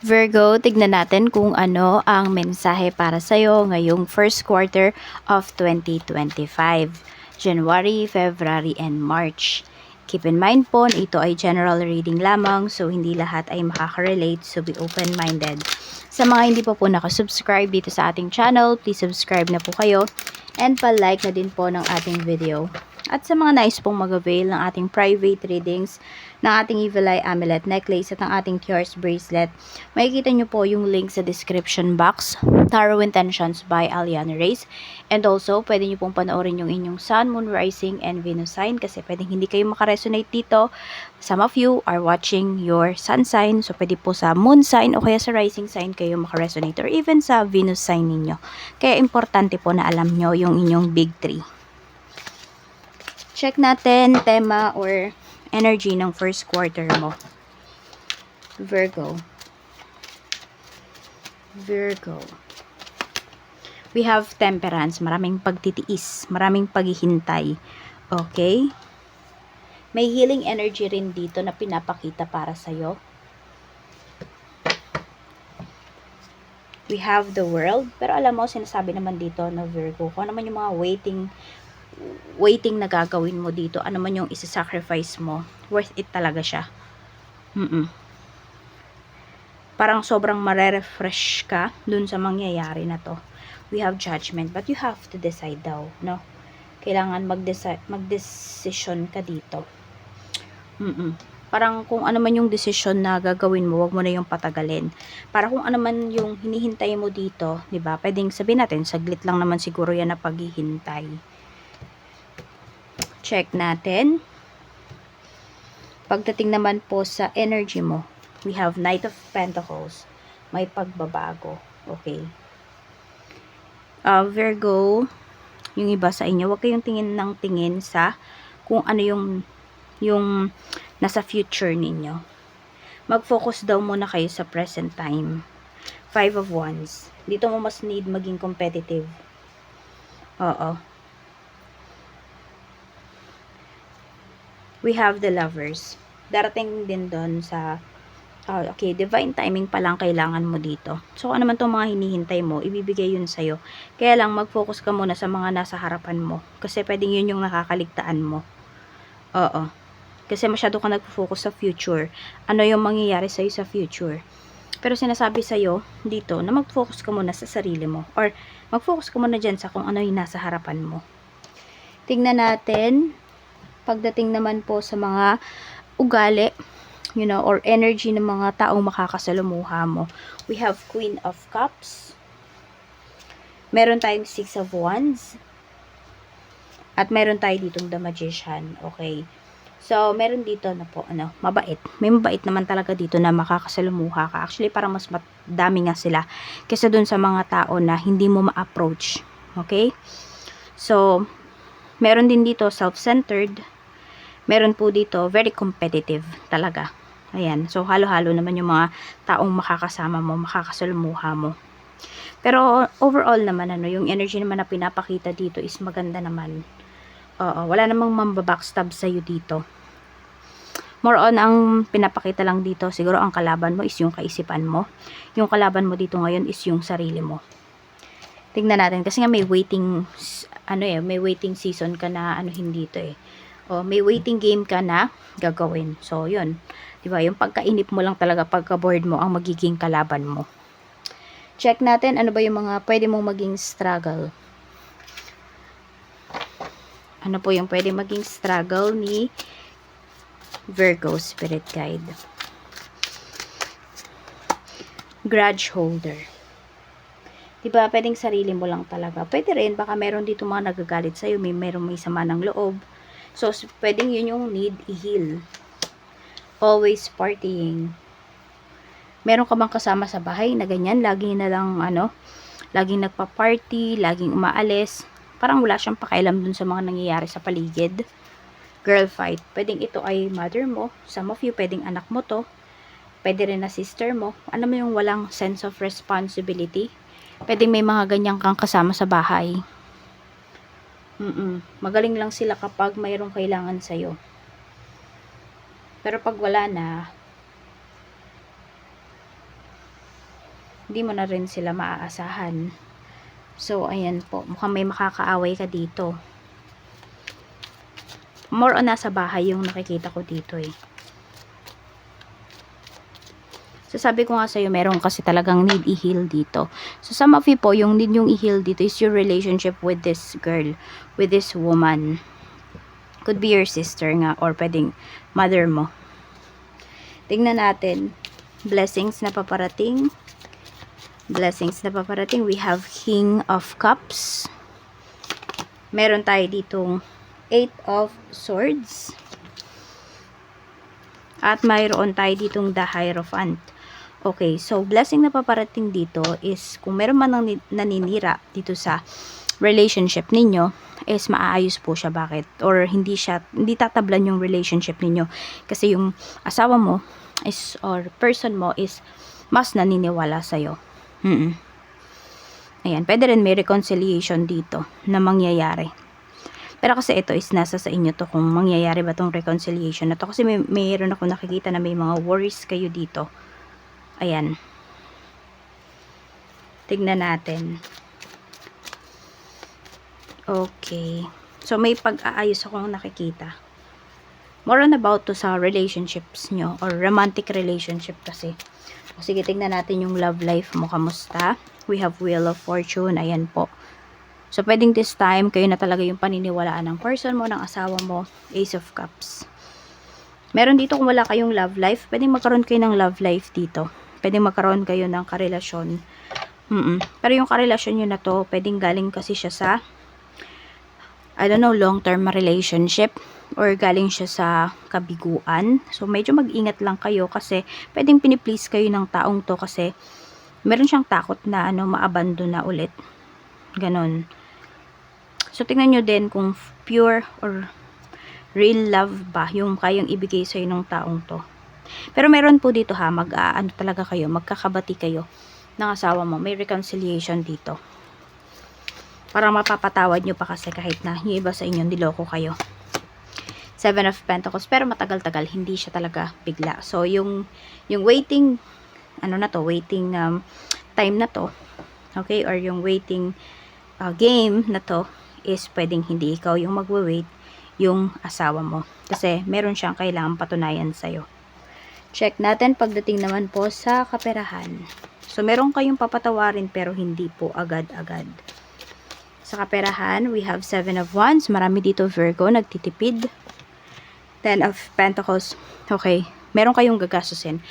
Virgo, tignan natin kung ano ang mensahe para sa'yo ngayong first quarter of 2025. January, February, and March. Keep in mind po, ito ay general reading lamang, so hindi lahat ay makaka-relate, so be open-minded. Sa mga hindi pa po nakasubscribe dito sa ating channel, please subscribe na po kayo and pa-like na din po ng ating video. At sa mga nais pong mag-avail ng ating private readings, ng ating Evil Eye Amulet Necklace at ng ating Tears Bracelet, makikita nyo po yung link sa description box, Tarot Intentions by Aliana Reyes. And also, pwede nyo pong panoorin yung inyong Sun, Moon, Rising, and Venus sign kasi pwedeng hindi kayo makaresonate dito. Some of you are watching your Sun sign, so pwede po sa Moon sign o kaya sa Rising sign kayo makaresonate or even sa Venus sign ninyo. Kaya importante po na alam nyo yung inyong Big 3 check natin tema or energy ng first quarter mo. Virgo. Virgo. We have temperance, maraming pagtitiis, maraming paghihintay. Okay? May healing energy rin dito na pinapakita para sa'yo. We have the world, pero alam mo, sinasabi naman dito na Virgo, kung ano naman yung mga waiting waiting na gagawin mo dito, ano man yung isa-sacrifice mo, worth it talaga siya. Mm-mm. Parang sobrang marerefresh ka dun sa mangyayari na to. We have judgment, but you have to decide daw, no? Kailangan mag-decide, mag-decision ka dito. Mm-mm. Parang kung ano man yung decision na gagawin mo, wag mo na yung patagalin. Para kung ano man yung hinihintay mo dito, 'di ba? Pwedeng sabihin natin, saglit lang naman siguro 'yan na paghihintay check natin. Pagdating naman po sa energy mo, we have Knight of Pentacles. May pagbabago. Okay. Uh, Virgo, yung iba sa inyo, huwag kayong tingin ng tingin sa kung ano yung yung nasa future ninyo. Mag-focus daw muna kayo sa present time. Five of Wands. Dito mo mas need maging competitive. Oo. We have the lovers. Darating din doon sa uh, okay, divine timing pa lang kailangan mo dito. So, ano man itong mga hinihintay mo, ibibigay yun sa'yo. Kaya lang, mag-focus ka muna sa mga nasa harapan mo. Kasi pwedeng yun yung nakakaligtaan mo. Oo. Kasi masyado ka nag-focus sa future. Ano yung mangyayari sa'yo sa future. Pero sinasabi sa'yo dito na mag-focus ka muna sa sarili mo. Or mag-focus ka muna dyan sa kung ano yung nasa harapan mo. Tingnan natin pagdating naman po sa mga ugali, you know, or energy ng mga taong makakasalumuha mo. We have Queen of Cups. Meron tayong Six of Wands. At meron tayo ditong The Magician. Okay. So, meron dito na po, ano, mabait. May mabait naman talaga dito na makakasalumuha ka. Actually, parang mas dami nga sila kaysa dun sa mga tao na hindi mo ma-approach. Okay? So, meron din dito self-centered meron po dito, very competitive talaga. Ayan. So, halo-halo naman yung mga taong makakasama mo, makakasalumuha mo. Pero, overall naman, ano, yung energy naman na pinapakita dito is maganda naman. Oo, wala namang mambabackstab sa'yo dito. More on, ang pinapakita lang dito, siguro ang kalaban mo is yung kaisipan mo. Yung kalaban mo dito ngayon is yung sarili mo. Tingnan natin, kasi nga may waiting, ano eh, may waiting season ka na ano hindi dito eh o, may waiting game ka na gagawin. So, yun. Diba? Yung pagkainip mo lang talaga pagka-board mo ang magiging kalaban mo. Check natin ano ba yung mga pwede mong maging struggle. Ano po yung pwede maging struggle ni Virgo Spirit Guide. Grudge holder. Diba, pwedeng sarili mo lang talaga. Pwede rin, baka meron dito mga nagagalit sa'yo, may meron may sama ng loob So, pwedeng yun yung need i-heal. Always partying. Meron ka bang kasama sa bahay na ganyan? Lagi na lang, ano, laging nagpa-party, laging umaalis. Parang wala siyang pakialam dun sa mga nangyayari sa paligid. Girl fight. Pwedeng ito ay mother mo. Some of you, pwedeng anak mo to. Pwede rin na sister mo. Ano mo yung walang sense of responsibility? Pwedeng may mga ganyang kang kasama sa bahay. Mm-mm. Magaling lang sila kapag mayroong kailangan sa'yo. Pero pag wala na, hindi mo na rin sila maaasahan. So, ayan po. Mukhang may makakaaway ka dito. More on nasa bahay yung nakikita ko dito eh. So, sabi ko nga sa'yo, meron kasi talagang need i-heal dito. So, of you po, yung need yung i-heal dito is your relationship with this girl, with this woman. Could be your sister nga, or pwedeng mother mo. Tingnan natin. Blessings na paparating. Blessings na paparating. We have King of Cups. Meron tayo ditong Eight of Swords. At mayroon tayo ditong The Hierophant. Okay, so blessing na paparating dito is kung meron man nang naninira dito sa relationship ninyo, is maaayos po siya. Bakit? Or hindi siya, hindi tatablan yung relationship ninyo. Kasi yung asawa mo is, or person mo is mas naniniwala sa'yo. Mm -mm. Ayan, pwede rin may reconciliation dito na mangyayari. Pero kasi ito is nasa sa inyo to kung mangyayari ba tong reconciliation na to. Kasi may, mayroon ako nakikita na may mga worries kayo dito. Ayan. Tignan natin. Okay. So, may pag-aayos akong nakikita. More on about to sa relationships nyo or romantic relationship kasi. O, sige, tignan natin yung love life mo. Kamusta? We have Wheel of Fortune. Ayan po. So, pwedeng this time, kayo na talaga yung paniniwalaan ng person mo, ng asawa mo. Ace of Cups. Meron dito kung wala kayong love life, pwedeng magkaroon kayo ng love life dito. Pwedeng magkaroon kayo ng karelasyon. Mm -mm. Pero yung karelasyon nyo na to, pwedeng galing kasi siya sa I don't know, long-term relationship or galing siya sa kabiguan. So, medyo mag-ingat lang kayo kasi pwedeng piniplease kayo ng taong to kasi meron siyang takot na ano, maabandon na ulit. Ganon. So, tingnan nyo din kung pure or real love ba yung kayang ibigay sa'yo ng taong to. Pero meron po dito ha, mag uh, ano talaga kayo, magkakabati kayo ng asawa mo. May reconciliation dito. Para mapapatawad nyo pa kasi kahit na yung iba sa inyo niloko kayo. Seven of Pentacles. Pero matagal-tagal, hindi siya talaga bigla. So, yung, yung waiting, ano na to, waiting um, time na to, okay, or yung waiting uh, game na to, is pwedeng hindi ikaw yung magwe-wait, yung asawa mo. Kasi meron siyang kailangan patunayan sa'yo. Check natin pagdating naman po sa kaperahan. So, meron kayong papatawarin pero hindi po agad-agad. Sa kaperahan, we have 7 of Wands. Marami dito Virgo, nagtitipid. 10 of Pentacles. Okay, meron kayong gagastusin.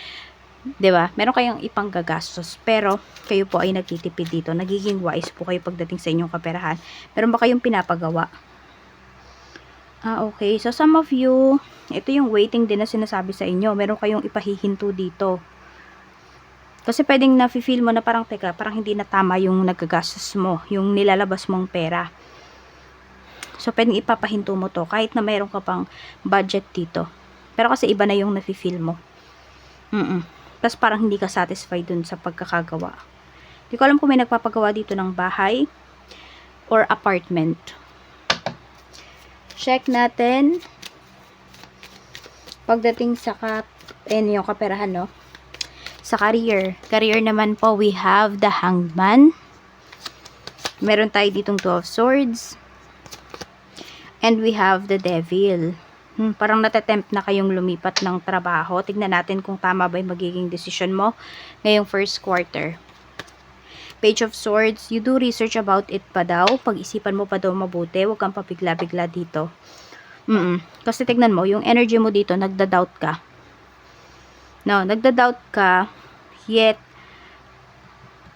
'di ba? Meron kayong ipang gagastos, pero kayo po ay nagtitipid dito. Nagiging wise po kayo pagdating sa inyong kaperahan. Meron ba kayong pinapagawa? Ah, okay. So, some of you, ito yung waiting din na sinasabi sa inyo. Meron kayong ipahihinto dito. Kasi pwedeng nafe-feel mo na parang, teka, parang hindi na tama yung nagagastos mo, yung nilalabas mong pera. So, pwedeng ipapahinto mo to, kahit na mayroon ka pang budget dito. Pero kasi iba na yung nafe-feel mo. Mm, -mm. Tapos parang hindi ka satisfied dun sa pagkakagawa. Hindi ko alam kung may nagpapagawa dito ng bahay or apartment. Check natin. Pagdating sa kap, eh, yung kaperahan, no? Sa career. Career naman po, we have the hangman. Meron tayo ditong two of swords. And we have the devil. Hmm, parang natatempt na kayong lumipat ng trabaho. Tignan natin kung tama ba yung magiging decision mo ngayong first quarter. Page of Swords, you do research about it pa daw. Pag-isipan mo pa daw mabuti. Huwag kang papigla-bigla dito. Mm, -mm. Kasi tignan mo, yung energy mo dito, nagda-doubt ka. No, nagda-doubt ka, yet,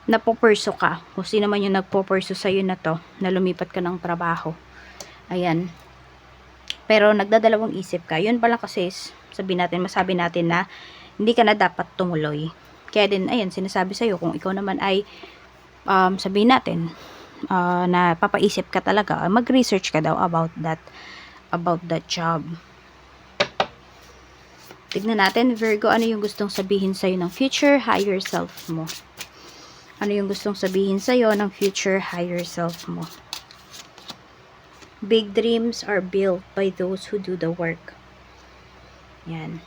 napopurso ka. Kung sino man yung nagpopurso sa'yo na to, na lumipat ka ng trabaho. Ayan. Pero nagdadalawang isip ka. Yun pala kasi, sabi natin, masabi natin na, hindi ka na dapat tumuloy. Kaya din, ayan, sinasabi sa'yo, kung ikaw naman ay, um, sabihin natin, uh, na papaisip ka talaga, mag-research ka daw about that, about that job. Tignan natin, Virgo, ano yung gustong sabihin sa'yo ng future higher self mo? Ano yung gustong sabihin sa'yo ng future higher self mo? Big dreams are built by those who do the work. Yan.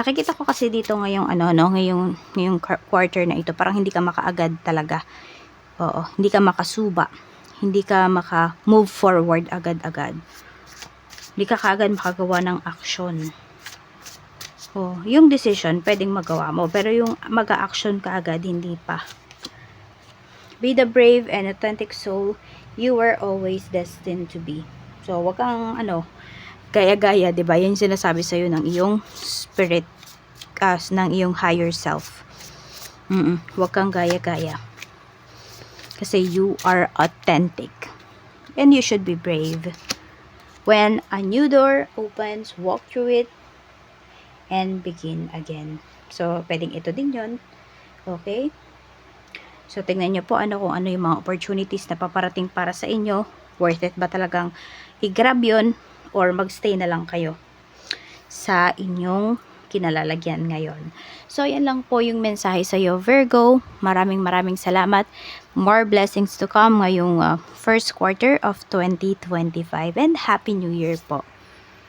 Nakikita ko kasi dito ngayong ano no, ngayong ngayong quar- quarter na ito, parang hindi ka makaagad talaga. Oo, hindi ka makasuba. Hindi ka maka-move forward agad-agad. Hindi ka kaagad makagawa ng action. Oh, yung decision pwedeng magawa mo, pero yung mag-action ka agad hindi pa. Be the brave and authentic soul you were always destined to be. So, wag kang ano, gaya-gaya, 'di ba? Yan sinasabi sa ng iyong spirit as ng iyong higher self. Mm. Wag kang gaya-gaya. Kasi you are authentic. And you should be brave. When a new door opens, walk through it and begin again. So, pwedeng ito din 'yon. Okay? So, tingnan nyo po ano kung ano yung mga opportunities na paparating para sa inyo. Worth it ba talagang i-grab yun or magstay na lang kayo sa inyong kinalalagyan ngayon. So, yan lang po yung mensahe sa iyo, Virgo. Maraming maraming salamat. More blessings to come ngayong uh, first quarter of 2025 and Happy New Year po.